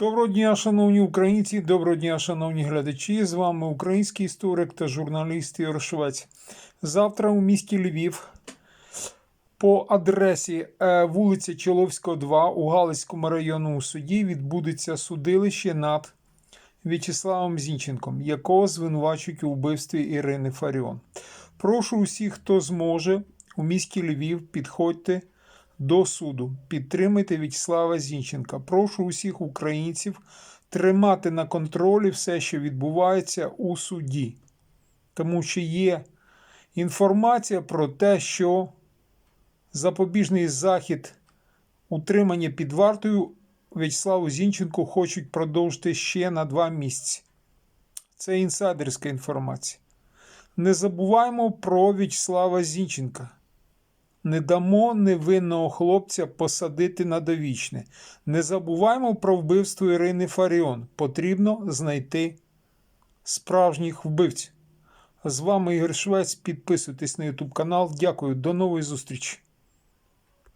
Доброго дня, шановні українці, доброго дня, шановні глядачі. З вами український історик та журналіст Ігор Швець. Завтра у місті Львів по адресі е, вулиця Чоловського, 2 у Галицькому районному суді відбудеться судилище над В'ячеславом Зінченком, якого звинувачують у вбивстві Ірини Фаріон. Прошу усіх, хто зможе у місті Львів, підходьте до суду. Підтримайте В'ячеслава Зінченка. Прошу усіх українців тримати на контролі все, що відбувається у суді. Тому що є інформація про те, що запобіжний захід утримання під вартою В'ячеславу Зінченку хочуть продовжити ще на два місяці. Це інсайдерська інформація. Не забуваємо про В'ячеслава Зінченка. Не дамо невинного хлопця посадити на довічне. Не забуваємо про вбивство Ірини Фаріон. Потрібно знайти справжніх вбивць. З вами Ігор Швець. Підписуйтесь на YouTube канал. Дякую. До нової зустрічі.